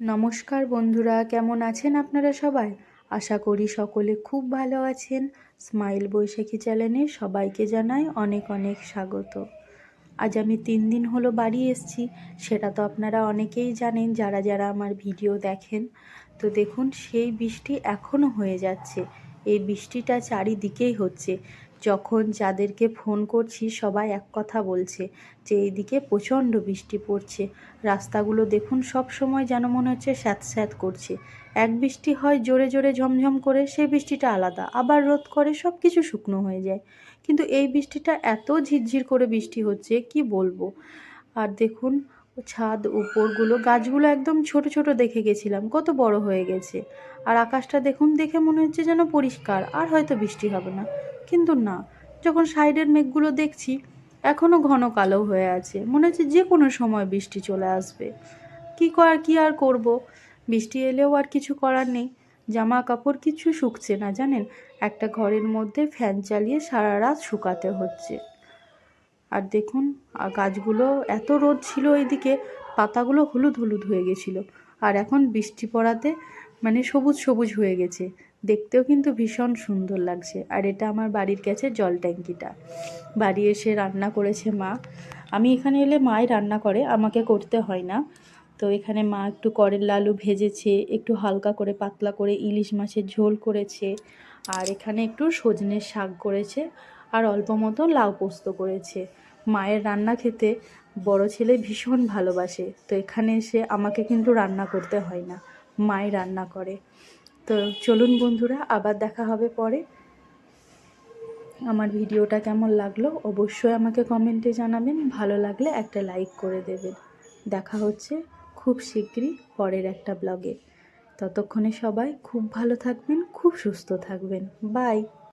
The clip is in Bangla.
নমস্কার বন্ধুরা, কেমন আছেন আপনারা সবাই? আশা করি সকলে খুব ভালো আছেন। স্মাইল বৈশাখী চ্যানেলে সবাইকে জানাই অনেক অনেক স্বাগত। আজ আমি তিন দিন হলো বাড়ি এসেছি, সেটা তো আপনারা অনেকেই জানেন, যারা যারা আমার ভিডিও দেখেন। তো দেখুন, সেই বৃষ্টি এখনও হয়ে যাচ্ছে। এই বৃষ্টিটা চারিদিকেই হচ্ছে। যখন যাদেরকে ফোন করছি, সবাই এক কথা বলছে যে, এইদিকে প্রচণ্ড বৃষ্টি পড়ছে। রাস্তাগুলো দেখুন, সব সময় যেন মনে হচ্ছে স্যাঁত স্যাঁত করছে। এক বৃষ্টি হয়, জোরে জোরে ঝমঝম করে, সেই বৃষ্টিটা আলাদা। আবার রোদ করে সব কিছু শুকনো হয়ে যায়। কিন্তু এই বৃষ্টিটা এত ঝিরঝির করে বৃষ্টি হচ্ছে, কি বলব? আর দেখুন, ছাদ উপরগুলো, গাছগুলো একদম ছোট ছোট দেখে গেছিলাম, কত বড় হয়ে গেছে। আর আকাশটা দেখুন, দেখে মনে হচ্ছে যেন পরিষ্কার, আর হয়তো বৃষ্টি হবে না। কিন্তু না। যখন সাইডের মেঘগুলো দেখছি এখনও ঘন কালো হয়ে আছে। মনে হচ্ছে যে কোনো সময় বৃষ্টি চলে আসবে। কি কর, কি আর করব? বৃষ্টি এলেও আর কিছু করার নেই। জামা কাপড় কিছু শুকছে না, জানেন? একটা ঘরের মধ্যে ফ্যান চালিয়ে সারা রাত শুকাতে হচ্ছে। আর দেখুন গাছগুলো এত রোদ ছিল ওইদিকে পাতাগুলো হলুদ হলুদ হয়ে গেছিল। আর এখন বৃষ্টি পড়াতে মানে সবুজ সবুজ হয়ে গেছে। দেখতেও কিন্তু ভীষণ সুন্দর লাগছে। আর এটা আমার বাড়ির কাছে জল ট্যাঙ্কিটা। বাড়ি এসে রান্না করেছে মা। আমি এখানে এলে মাই রান্না করে, আমাকে করতে হয় না। তো এখানে মা একটু করলা লালু ভেজেছে, একটু হালকা করে পাতলা করে ইলিশ মাছের ঝোল করেছে, আর এখানে একটু সজনের শাক করেছে, আর অল্প মতো লাউ পোস্ত করেছে। মায়ের রান্না খেতে বড় ছেলে ভীষণ ভালোবাসে। তো এখানে এসে আমাকে কিন্তু রান্না করতে হয় না। মাই রান্না করে। তো চলুন বন্ধুরা, আবার দেখা হবে পরে। আমার ভিডিওটা কেমন লাগল অবশ্যই আমাকে কমেন্টে জানাবেন। ভালো লাগলে একটা লাইক করে দেবেন। দেখা হচ্ছে খুব শীঘ্রই পরের একটা ব্লগে। ততক্ষণে সবাই খুব ভালো থাকবেন, খুব সুস্থ থাকবেন। বাই।